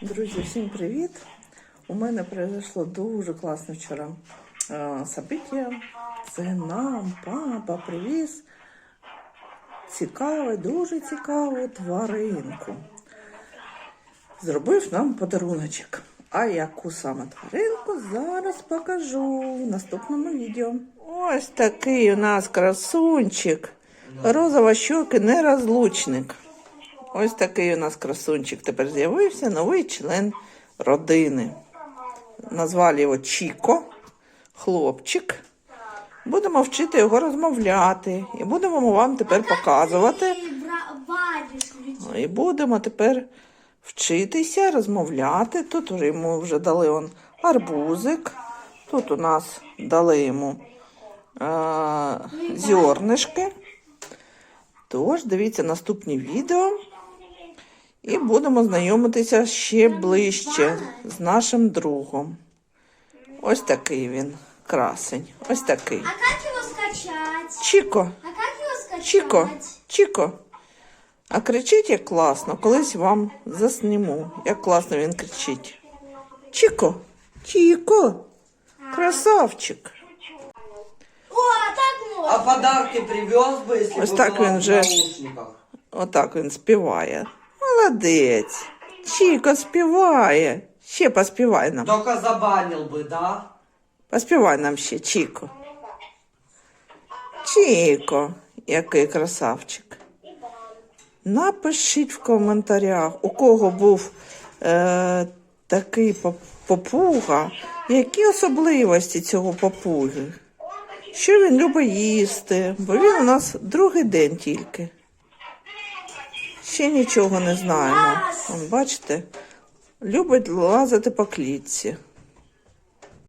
Друзі, всім привіт! У мене произошло дуже класне вчора е, событие. Це нам папа привіз цікаву, дуже цікаву тваринку. Зробив нам подаруночок. А яку саме тваринку зараз покажу в наступному відео. Ось такий у нас красунчик. Розова щоки нерозлучник. Ось такий у нас красунчик тепер з'явився новий член родини. Назвали його Чіко, хлопчик. Будемо вчити його розмовляти. І будемо вам тепер показувати. І будемо тепер вчитися розмовляти. Тут йому вже дали он арбузик. Тут у нас дали йому е- зернишки. Тож, дивіться наступні відео. І будемо знайомитися ще ближче з нашим другом. Ось такий він, красень. Ось такий. А как его скачать? Чіко, А как его скачать? Чіко, Чіко. А кричить як класно. Колись вам засніму, як класно він кричить. Чіко, Чіко, красавчик. О, а так можно. А подарки привез бы, если Ось бы так была він в же. наушниках. Отак він співає. Молодець. Чіко співає. Ще поспівай нам. Только забанил бы, да? Поспівай нам ще, Чіко. Чіко, який красавчик. Напишіть в коментарях, у кого був е, такий попуга, які особливості цього попуги. Що він любить їсти, бо він у нас другий день тільки. Ще нічого не знаємо. Бачите, любить лазити по клітці.